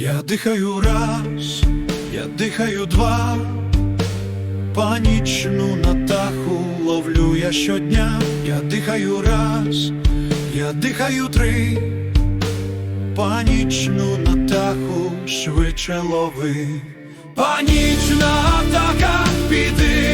Я дихаю раз, я дихаю два, панічну натаху ловлю я щодня, я дихаю раз, я дихаю три, панічну натаху швидше лови. Панічна атака, піди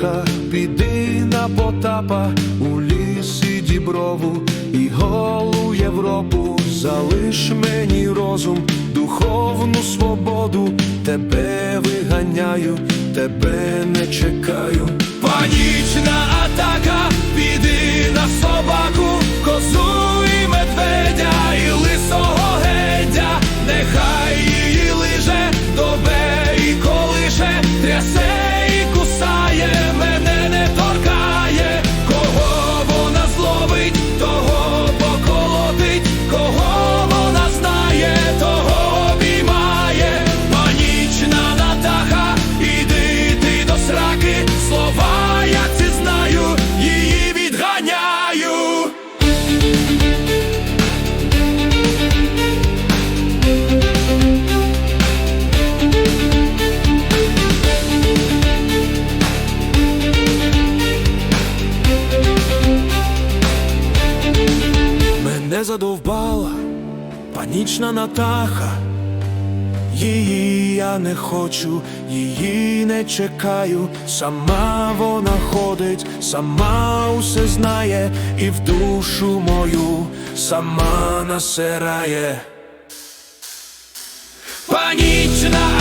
Натаха, піди на Потапа у лісі діброву і голу Європу, залиш мені розум, духовну свободу, тебе виганяю, тебе не чекаю. Панічна атака, піди на собаку, Мене задовбала панічна натаха. Її я не хочу, її не чекаю, сама вона ходить, сама усе знає, і в душу мою сама насирає. Панічна